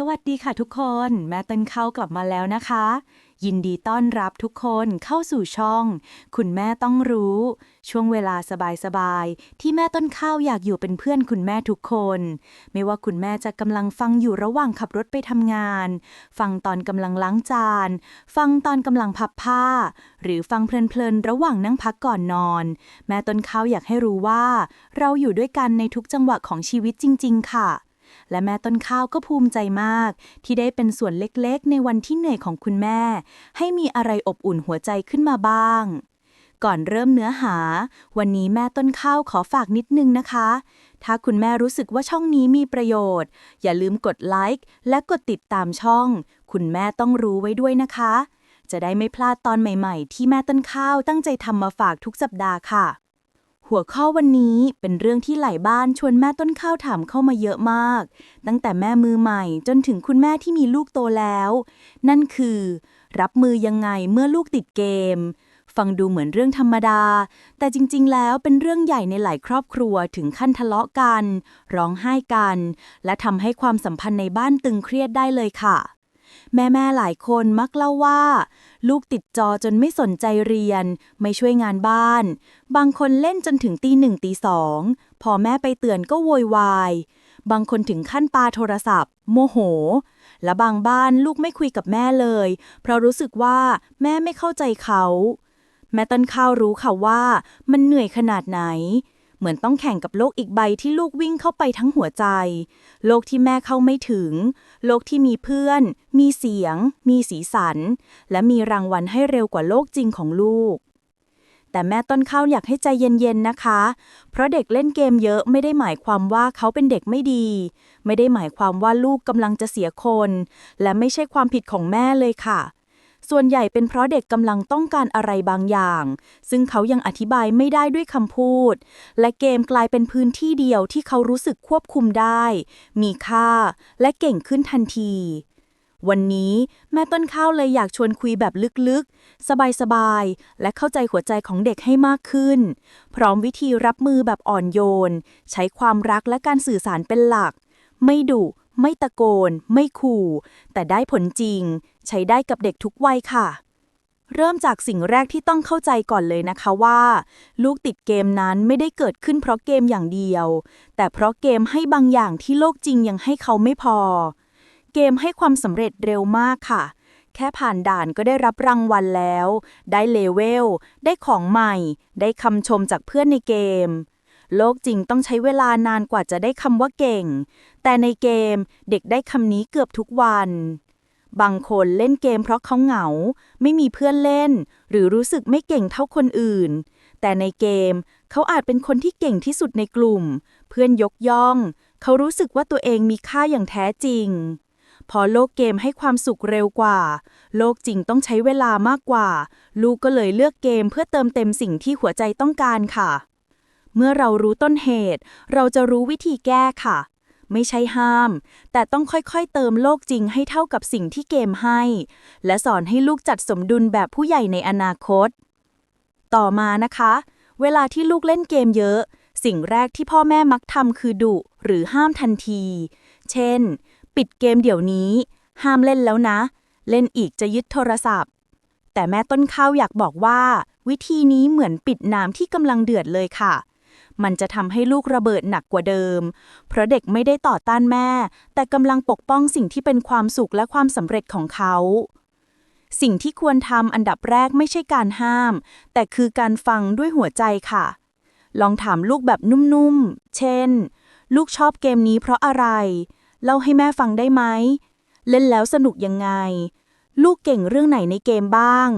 สวัสดีค่ะทุกคน แม่ต้นข้าวกลับมาแล้วนะคะ ยินดีต้อนรับทุกคนเข้าสู่ช่อง คุณแม่ต้องรู้ ช่วงเวลาสบายๆ ที่แม่ต้นข้าวอยากอยู่เป็นเพื่อนคุณแม่ทุกคน ไม่ว่าคุณแม่จะกำลังฟังอยู่ระหว่างขับรถไปทำงาน ฟังตอนกำลังล้างจาน ฟังตอนกำลังพับผ้า หรือฟังเพลินๆระหว่างนั่งพักก่อนนอน แม่ต้นข้าวอยากให้รู้ว่า เราอยู่ด้วยกันในทุกจังหวะของชีวิตจริง ๆ ค่ะ และแม่ต้นข้าวก็ภูมิใจมาก ที่ได้เป็นส่วนเล็กๆ ในวันที่เหนื่อยของคุณแม่ ให้มีอะไรอบอุ่นหัวใจขึ้นมาบ้าง ก่อนเริ่มเนื้อหา วันนี้แม่ต้นข้าวขอฝากนิดนึงนะคะ ถ้าคุณแม่รู้สึกว่าช่องนี้มีประโยชน์ อย่าลืมกดไลค์และกดติดตามช่อง คุณแม่ต้องรู้ไว้ด้วยนะคะ จะได้ไม่พลาดตอนใหม่ ๆ ที่แม่ต้นข้าวตั้งใจทำมาฝากทุกสัปดาห์ค่ะ หัวข้อวันนี้เป็นเรื่องที่หลายบ้านชวนแม่ต้นข้าวถามเข้ามาเยอะมาก ตั้งแต่แม่มือใหม่จนถึงคุณแม่ที่มีลูกโตแล้ว นั่นคือ รับมือยังไงเมื่อลูกติดเกม ฟังดูเหมือนเรื่องธรรมดา แต่จริง ๆ แล้วเป็นเรื่องใหญ่ในหลายครอบครัวถึงขั้นทะเลาะกัน ร้องไห้กัน และทำให้ความสัมพันธ์ในบ้านตึงเครียดได้เลยค่ะ แม่ๆหลายคนมักเล่าว่า ลูกติดจอจนไม่สนใจเรียน ไม่ช่วยงานบ้าน บางคนเล่นจนถึงตีหนึ่งตีสองพอแม่ไปเตือนก็โวยวาย บางคนถึงขั้นปาโทรศัพท์ โมโห และบางบ้านลูกไม่คุยกับแม่เลย เพราะรู้สึกว่าแม่ไม่เข้าใจเขา แม่ต้นข้าวรู้ค่ะว่า มันเหนื่อยขนาดไหน เหมือนต้องแข่งกับโลกอีกใบที่ลูกวิ่งเข้าไปทั้งหัวใจ โลกที่แม่เข้าไม่ถึง โลกที่มีเพื่อน มีเสียง มีสีสัน และมีรางวัลให้เร็วกว่าโลกจริงของลูก แต่แม่ต้นข้าวอยากให้ใจเย็นๆนะคะ เพราะเด็กเล่นเกมเยอะไม่ได้หมายความว่าเขาเป็นเด็กไม่ดี ไม่ได้หมายความว่าลูกกำลังจะเสียคน และไม่ใช่ความผิดของแม่เลยค่ะ ส่วนใหญ่เป็นเพราะเด็กกำลังต้องการอะไรบางอย่าง ซึ่งเขายังอธิบายไม่ได้ด้วยคำพูด และเกมกลายเป็นพื้นที่เดียวที่เขารู้สึกควบคุมได้ มีค่า และเก่งขึ้นทันที วันนี้แม่ต้นข้าวเลยอยากชวนคุยแบบลึกๆ สบายๆ และเข้าใจหัวใจของเด็กให้มากขึ้น พร้อมวิธีรับมือแบบอ่อนโยน ใช้ความรักและการสื่อสารเป็นหลัก ไม่ดุไม่ตะโกน ไม่ขู่ แต่ได้ผลจริง ใช้ได้กับเด็กทุกวัยค่ะ เริ่มจากสิ่งแรกที่ต้องเข้าใจก่อนเลยนะคะว่า ลูกติดเกมนั้นไม่ได้เกิดขึ้นเพราะเกมอย่างเดียว แต่เพราะเกมให้บางอย่างที่โลกจริงยังให้เขาไม่พอ เกมให้ความสำเร็จเร็วมากค่ะแค่ผ่านด่านก็ได้รับรางวัลแล้ว ได้เลเวล ได้ของใหม่ ได้คำชมจากเพื่อนในเกม โลกจริงต้องใช้เวลานานกว่าจะได้คำว่าเก่ง แต่ในเกมเด็กได้คำนี้เกือบทุกวัน บางคนเล่นเกมเพราะเขาเหงา ไม่มีเพื่อนเล่น หรือรู้สึกไม่เก่งเท่าคนอื่น แต่ในเกมเขาอาจเป็นคนที่เก่งที่สุดในกลุ่ม เพื่อนยกย่อง เขารู้สึกว่าตัวเองมีค่าอย่างแท้จริง พอโลกเกมให้ความสุขเร็วกว่า โลกจริงต้องใช้เวลามากกว่า ลูกก็เลยเลือกเกมเพื่อเติมเต็มสิ่งที่หัวใจต้องการค่ะ เมื่อเรารู้ต้นเหตุ เราจะรู้วิธีแก้ค่ะ ไม่ใช่ห้าม แต่ต้องค่อยๆเติมโลกจริงให้เท่ากับสิ่งที่เกมให้ และสอนให้ลูกจัดสมดุลแบบผู้ใหญ่ในอนาคต ต่อมานะคะ เวลาที่ลูกเล่นเกมเยอะ สิ่งแรกที่พ่อแม่มักทำคือดุหรือห้ามทันที เช่น ปิดเกมเดี๋ยวนี้ ห้ามเล่นแล้วนะ เล่นอีกจะยึดโทรศัพท์ แต่แม่ต้นข้าวอยากบอกว่า วิธีนี้เหมือนปิดน้ำที่กำลังเดือดเลยค่ะ มันจะทำให้ลูกระเบิดหนักกว่าเดิม เพราะเด็กไม่ได้ต่อต้านแม่ แต่กำลังปกป้องสิ่งที่เป็นความสุขและความสำเร็จของเขาสิ่งที่ควรทำอันดับแรกไม่ใช่การห้าม แต่คือการฟังด้วยหัวใจค่ะ ลองถามลูกแบบนุ่มๆ เช่น ลูกชอบเกมนี้เพราะอะไร เล่าให้แม่ฟังได้ไหม เล่นแล้วสนุกยังไง ลูกเก่งเรื่องไหนในเกมบ้าง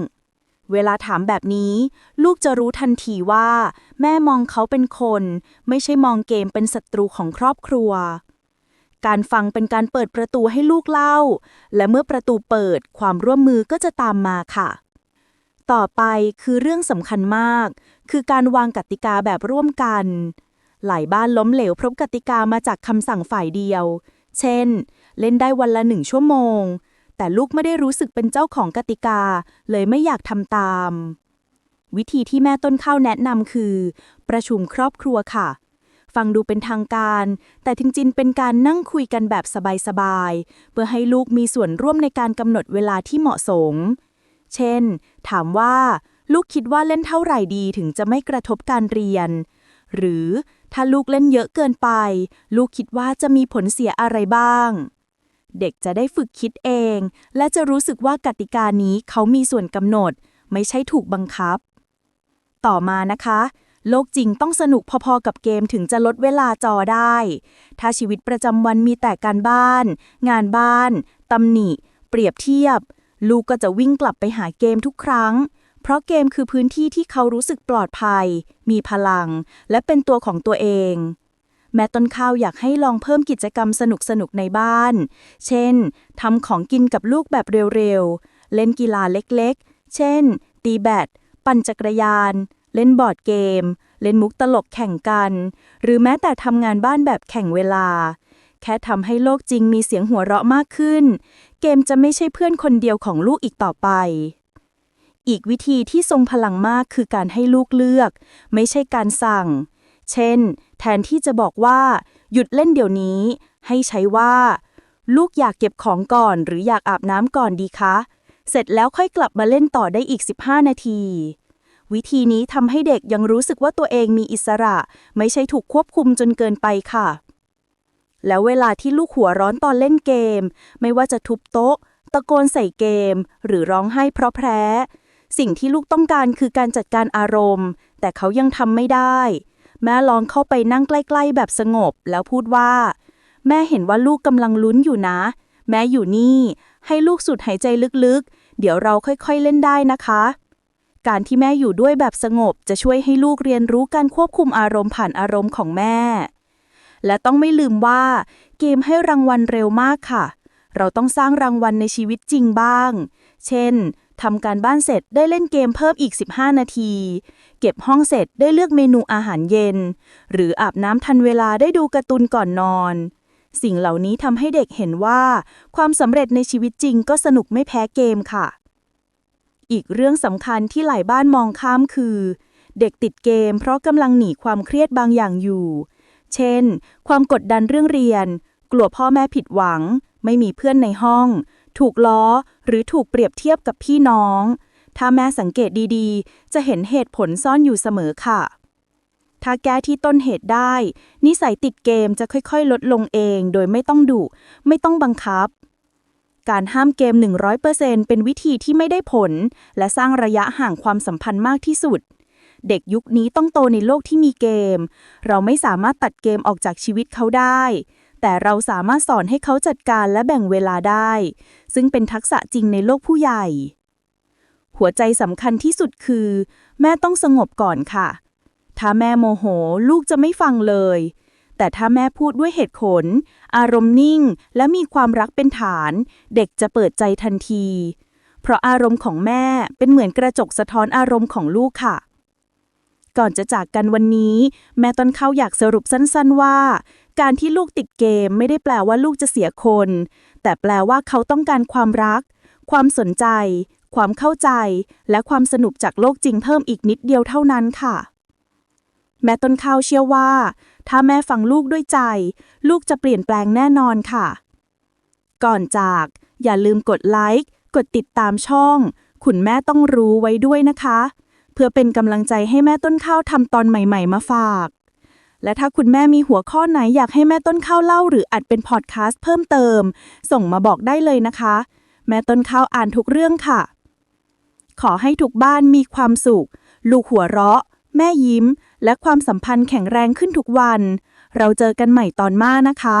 เวลาถามแบบนี้ ลูกจะรู้ทันทีว่า แม่มองเขาเป็นคน ไม่ใช่มองเกมเป็นศัตรูของครอบครัว การฟังเป็นการเปิดประตูให้ลูกเล่า และเมื่อประตูเปิดความร่วมมือก็จะตามมาค่ะ ต่อไปคือเรื่องสำคัญมาก คือการวางกติกาแบบร่วมกัน หลายบ้านล้มเหลวเพราะกติกามาจากคำสั่งฝ่ายเดียว เช่น เล่นได้วันละหนึ่งชั่วโมง แต่ลูกไม่ได้รู้สึกเป็นเจ้าของกติกา เลยไม่อยากทำตาม วิธีที่แม่ต้นข้าวแนะนำคือ ประชุมครอบครัวค่ะ ฟังดูเป็นทางการ แต่จริงๆ เป็นการนั่งคุยกันแบบสบายๆ เพื่อให้ลูกมีส่วนร่วมในการกำหนดเวลาที่เหมาะสม เช่น ถามว่า ลูกคิดว่าเล่นเท่าไหร่ดีถึงจะไม่กระทบการเรียน หรือถ้าลูกเล่นเยอะเกินไป ลูกคิดว่าจะมีผลเสียอะไรบ้าง เด็กจะได้ฝึกคิดเอง และจะรู้สึกว่ากติกานี้เขามีส่วนกำหนด ไม่ใช่ถูกบังคับ ต่อมานะคะ โลกจริงต้องสนุกพอๆกับเกมถึงจะลดเวลาจอได้ ถ้าชีวิตประจำวันมีแต่การบ้าน งานบ้านตำหนิ เปรียบเทียบ ลูกก็จะวิ่งกลับไปหาเกมทุกครั้ง เพราะเกมคือพื้นที่ที่เขารู้สึกปลอดภัย มีพลัง และเป็นตัวของตัวเอง แม่ต้นข้าวอยากให้ลองเพิ่มกิจกรรมสนุกๆในบ้าน เช่นทำของกินกับลูกแบบเร็วๆ เล่นกีฬาเล็กๆ เช่น ตีแบด ปั่นจักรยาน เล่นบอร์ดเกม เล่นมุกตลกแข่งกัน หรือแม้แต่ทำงานบ้านแบบแข่งเวลา แค่ทำให้โลกจริงมีเสียงหัวเราะมากขึ้น เกมจะไม่ใช่เพื่อนคนเดียวของลูกอีกต่อไปอีกวิธีที่ทรงพลังมากคือการให้ลูกเลือก ไม่ใช่การสั่ง เช่น แทนที่จะบอกว่า หยุดเล่นเดี๋ยวนี้ ให้ใช้ว่า ลูกอยากเก็บของก่อนหรืออยากอาบน้ำก่อนดีคะ เสร็จแล้วค่อยกลับมาเล่นต่อได้อีก 15 นาที วิธีนี้ทำให้เด็กยังรู้สึกว่าตัวเองมีอิสระ ไม่ใช่ถูกควบคุมจนเกินไปค่ะ แล้วเวลาที่ลูกหัวร้อนตอนเล่นเกม ไม่ว่าจะทุบโต๊ะ ตะโกนใส่เกม หรือร้องไห้เพราะแพ้สิ่งที่ลูกต้องการคือการจัดการอารมณ์ แต่เขายังทำไม่ได้ แม่ลองเข้าไปนั่งใกล้ ๆ แบบสงบ แล้วพูดว่า แม่เห็นว่าลูกกำลังลุ้นอยู่นะ แม่อยู่นี่ ให้ลูกสูดหายใจลึกๆ เดี๋ยวเราค่อยๆเล่นได้นะคะ การที่แม่อยู่ด้วยแบบสงบจะช่วยให้ลูกเรียนรู้การควบคุมอารมณ์ผ่านอารมณ์ของแม่ และต้องไม่ลืมว่า เกมให้รางวัลเร็วมากค่ะ เราต้องสร้างรางวัลในชีวิตจริงบ้าง เช่น ทำการบ้านเสร็จได้เล่นเกมเพิ่มอีก 15 นาที เก็บห้องเสร็จได้เลือกเมนูอาหารเย็น หรืออาบน้ำทันเวลาได้ดูการ์ตูนก่อนนอน สิ่งเหล่านี้ทำให้เด็กเห็นว่า ความสำเร็จในชีวิตจริงก็สนุกไม่แพ้เกมค่ะ อีกเรื่องสำคัญที่หลายบ้านมองข้ามคือ เด็กติดเกม เพราะกำลังหนีความเครียดบางอย่างอยู่ เช่น ความกดดันเรื่องเรียน กลัวพ่อแม่ผิดหวัง ไม่มีเพื่อนในห้อง ถูกล้อ หรือถูกเปรียบเทียบกับพี่น้อง ถ้าแม่สังเกตดีๆ จะเห็นเหตุผลซ่อนอยู่เสมอค่ะ ถ้าแก้ที่ต้นเหตุได้ นิสัยติดเกมจะค่อยๆ ลดลงเองโดยไม่ต้องดุไม่ต้องบังคับ การห้ามเกม 100%เป็นวิธีที่ไม่ได้ผล และสร้างระยะห่างความสัมพันธ์มากที่สุดเด็กยุคนี้ต้องโตในโลกที่มีเกม เราไม่สามารถตัดเกมออกจากชีวิตเขาได้ แต่เราสามารถสอนให้เขาจัดการและแบ่งเวลาได้ ซึ่งเป็นทักษะจริงในโลกผู้ใหญ่ หัวใจสำคัญที่สุดคือ แม่ต้องสงบก่อนค่ะ ถ้าแม่โมโห ลูกจะไม่ฟังเลย แต่ถ้าแม่พูดด้วยเหตุผล อารมณ์นิ่ง และมีความรักเป็นฐาน เด็กจะเปิดใจทันที เพราะอารมณ์ของแม่เป็นเหมือนกระจกสะท้อนอารมณ์ของลูกค่ะก่อนจะจากกันวันนี้ แม่ต้นข้าวอยากสรุปสั้นๆว่า การที่ลูกติดเกมไม่ได้แปลว่าลูกจะเสียคน แต่แปลว่าเขาต้องการความรัก ความสนใจ ความเข้าใจ และความสนุกจากโลกจริงเพิ่มอีกนิดเดียวเท่านั้นค่ะ แม่ต้นข้าวเชื่อว่า ถ้าแม่ฟังลูกด้วยใจ ลูกจะเปลี่ยนแปลงแน่นอนค่ะ ก่อนจาก อย่าลืมกดไลค์ กดติดตามช่อง คุณแม่ต้องรู้ไว้ด้วยนะคะ เพื่อเป็นกำลังใจให้แม่ต้นข้าวทำตอนใหม่ ๆ มาฝาก และถ้าคุณแม่มีหัวข้อไหนอยากให้แม่ต้นข้าวเล่า หรืออัดเป็นพอดแคสต์เพิ่มเติม ส่งมาบอกได้เลยนะคะ แม่ต้นข้าวอ่านทุกเรื่องค่ะ ขอให้ทุกบ้านมีความสุข ลูกหัวเราะ แม่ยิ้ม และความสัมพันธ์แข็งแรงขึ้นทุกวัน เราเจอกันใหม่ตอนหน้านะคะ